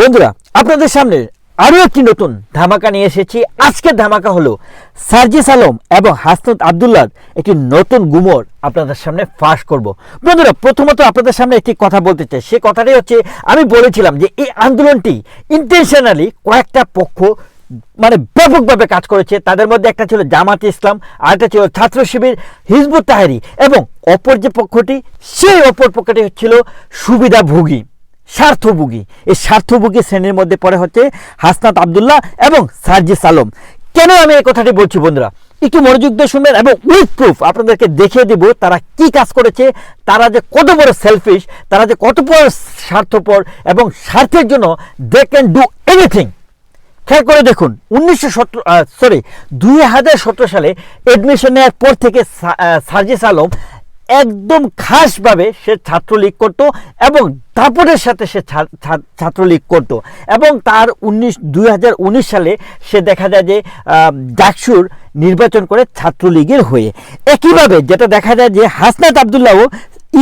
বন্ধুরা, আপনাদের সামনে আরও একটি নতুন ধামাকা নিয়ে এসেছি। আজকের ধামাকা হলো সার্জিস আলম এবং হাসনাত আবদুল্লার একটি নতুন গুমর আপনাদের সামনে ফাঁস করব। বন্ধুরা, প্রথমত আপনাদের সামনে একটি কথা বলতে চাই। সে কথাটাই হচ্ছে, আমি বলেছিলাম যে এই আন্দোলনটি ইন্টেনশনালি কয়েকটা পক্ষ মানে ব্যাপকভাবে কাজ করেছে। তাদের মধ্যে একটা ছিল জামাত ইসলাম আর একটা ছিল ছাত্র শিবির, হিজবুত তাহারি এবং অপর যে পক্ষটি, সেই অপর পক্ষটি হচ্ছিল সুবিধাভোগী। স্বার্থভোগী। এই স্বার্থভোগী শ্রেণির মধ্যে পড়ে হচ্ছে হাসনাত আবদুল্লাহ এবং সার্জিস আলম কেন আমি এই কথাটি বলছি বন্ধুরা? একটু মনোযোগ দিয়ে শুনবেন এবং উইথ প্রুফ আপনাদেরকে দেখিয়ে দিব তারা কি কাজ করেছে, তারা যে কত বড় সেলফিশ তারা যে কত বড় স্বার্থপর এবং স্বার্থের জন্য দে ক্যান ডু এনিথিং খেয়াল করে দেখুন, উনিশশো সতেরো সরি দুই হাজার সতেরো সালে এডমিশন নেওয়ার পর থেকে সার্জিস আলম একদম খাসভাবে সে ছাত্রলীগ করতো এবং দাপটের সাথে সে ছাত্রলীগ করতো। এবং তার উনিশ, দুই সালে সে দেখা যায় যে ডাকসুর নির্বাচন করে ছাত্রলীগের হয়ে। একইভাবে যেটা দেখা যায় যে, হাসনাত আবদুল্লাহও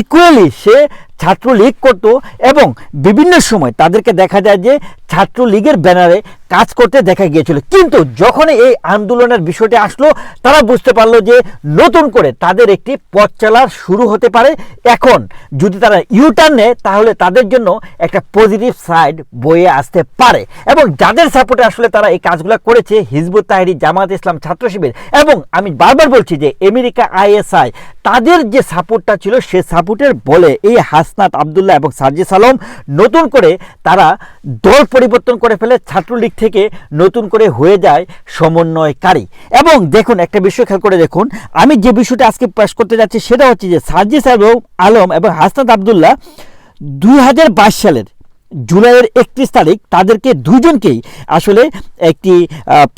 ইকুয়ালি সে ছাত্রলীগ করত এবং বিভিন্ন সময় তাদেরকে দেখা যায় যে, ছাত্রলীগের ব্যানারে কাজ করতে দেখা গিয়েছিল। কিন্তু যখন এই আন্দোলনের বিষয়টি আসলো, তারা বুঝতে পারল যে নতুন করে তাদের একটি পথ চলার শুরু হতে পারে। এখন যদি তারা ইউটার্ন নেয়, তাহলে তাদের জন্য একটা পজিটিভ সাইড বয়ে আসতে পারে। এবং যাদের সাপোর্টে আসলে তারা এই কাজগুলো করেছে, হিজবুত তাহিরি জামাত ইসলাম, ছাত্র শিবির। এবং আমি বারবার বলছি যে আমেরিকা আইএসআই তাদের যে সাপোর্টটা ছিল, সে সাপোর্টের বলে এই হাসনাত আবদুল্লাহ এবং সার্জিস আলম নতুন করে তারা দল পরিবর্তন করে ফেলে, ছাত্রলীগ থেকে নতুন করে হয়ে যায় সমন্বয়কারী। এবং দেখুন, একটা বিষয় খেয়াল করে দেখুন, আমি যে বিষয়টা আজকে পেশ করতে যাচ্ছি সেটা হচ্ছে যে সার্জিস আলম আলম এবং হাসনাত আবদুল্লাহ দুই হাজার বাইশ সালের জুলাইয়ের একত্রিশ তারিখ তাদেরকে দুজনকেই আসলে একটি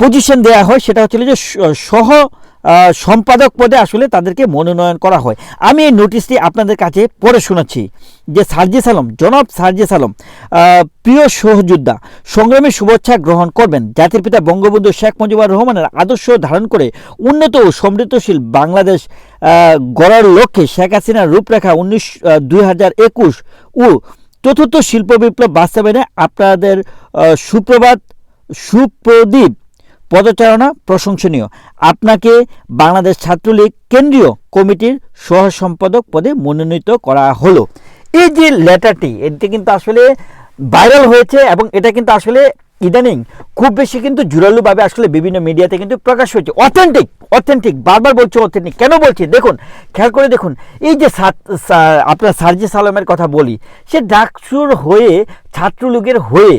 পজিশন দেয়া হয়। সেটা হচ্ছিল যে সহ সম্পাদক পদে আসলে তাদেরকে মনোনয়ন করা হয়। আমি এই নোটিশটি আপনাদের কাছে পড়ে শোনাচ্ছি যে সার্জিস আলম জনাব সার্জিস আলম প্রিয় সহযোদ্ধা, সংগ্রামী শুভেচ্ছা গ্রহণ করবেন। জাতির পিতা বঙ্গবন্ধু শেখ মুজিবুর রহমানের আদর্শ ধারণ করে উন্নত ও সমৃদ্ধশীল বাংলাদেশ গড়ার লক্ষ্যে শেখ হাসিনার রূপরেখা উনিশ দুই ও চতুর্থ শিল্প বিপ্লব বাস্তবায়নে আপনাদের সুপ্রভাত, সুপ্রদীপ পদচারণা প্রশংসনীয়। আপনাকে বাংলাদেশ ছাত্রলীগ কেন্দ্রীয় কমিটির সহ সম্পাদক পদে মনোনীত করা হলো। এই যে লেটারটি, এটি কিন্তু আসলে ভাইরাল হয়েছে এবং এটা কিন্তু আসলে ইদানিং খুব বেশি কিন্তু জোরালোভাবে আসলে বিভিন্ন মিডিয়াতে কিন্তু প্রকাশ হয়েছে। অথেন্টিক অথেন্টিক বারবার বলছে অথেন্টিক কেন বলছি? দেখুন, খেয়াল করে দেখুন, এই যে আপনার সার্জিস আলমের কথা বলি, সে ডাকসুর হয়ে, ছাত্রলীগের হয়ে,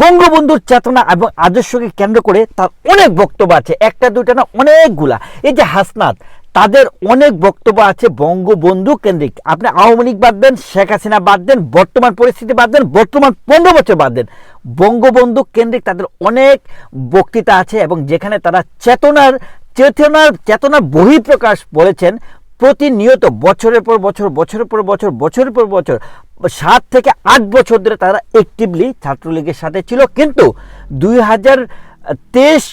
বঙ্গবন্ধুর চেতনা এবং আদর্শকে কেন্দ্র করে তার অনেক বক্তব্য আছে। একটা দুটা না অনেকগুলা। এই যে হাসনাত তাদের অনেক বক্তব্য আছে বঙ্গবন্ধু কেন্দ্রিক। আপনি আওয়ামী লীগ বাদ দেন, শেখ হাসিনা বাদ দেন, বর্তমান পরিস্থিতি বাদ দেন, বর্তমান পনেরো বছর বাদ দেন। বঙ্গবন্ধু কেন্দ্রিক তাদের অনেক বক্তৃতা আছে এবং যেখানে তারা চেতনার চেতনার চেতনার বহিঃপ্রকাশ বলেছেন, প্রতিনিয়ত বছরের পর বছর, বছরের পর বছর, বছরের পর বছর, সাত থেকে আট বছর ধরে তারা অ্যাক্টিভলি ছাত্রলীগের সাথে ছিল। কিন্তু দুই হাজার তেইশ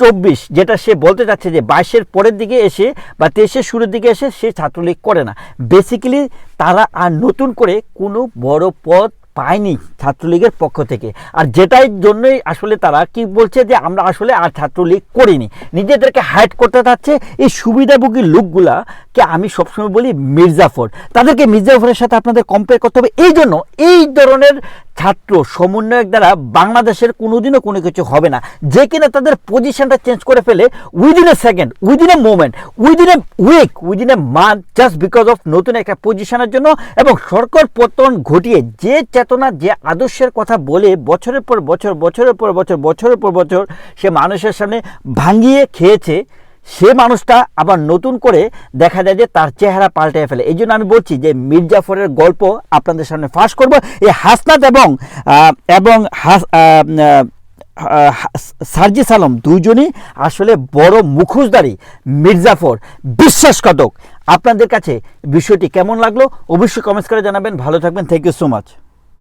চব্বিশ, যেটা সে বলতে চাচ্ছে যে বাইশের পরের দিকে এসে বা তেইশের শুরুর দিকে এসে সে ছাত্রলীগ করে না। বেসিক্যালি তারা আর নতুন করে কোনো বড় পদ পায়নি ছাত্রলীগের পক্ষ থেকে। আর যেটাই জন্যই আসলে তারা কি বলছে যে আমরা আসলে আর ছাত্রলীগ করিনি। নিজেদেরকে হাইড করতে চাচ্ছে এই সুবিধাভোগী লোকগুলাকে আমি সবসময় বলি মির্জাফর। তাদেরকে মির্জাফরের সাথে আপনাদের কম্পেয়ার করতে হবে। এই জন্য এই ধরনের ছাত্র, সমন্বয়ক দ্বারা বাংলাদেশের কোনোদিনও কোনো কিছু হবে না। যে কিনা তাদের পজিশনটা চেঞ্জ করে ফেলে within a second within a moment within a week within a month just because of নতুন একটা পজিশনের জন্য এবং সরকার পতন ঘটিয়ে যে চেতনা, যে আদর্শের কথা বলে বছরের পর বছর, বছরের পর বছর, বছরের পর বছর সে মানুষের সামনে ভাঙিয়ে খেয়েছে সে মানুষটা আবার নতুন করে দেখা যায় যে তার চেহারা পাল্টে ফেলে। এই জন্য আমি বলছি যে মির্জাফরের গল্প আপনাদের সামনে ফাঁস করব। এই হাসনাত এবং এবং হাস সার্জিস আলম দুইজনই আসলে বড় মুখোশধারী মির্জাফর বিশ্বাসঘাতক আপনাদের কাছে বিষয়টি কেমন লাগল অবশ্যই কমেন্টস করে জানাবেন। ভালো থাকবেন। Thank you so much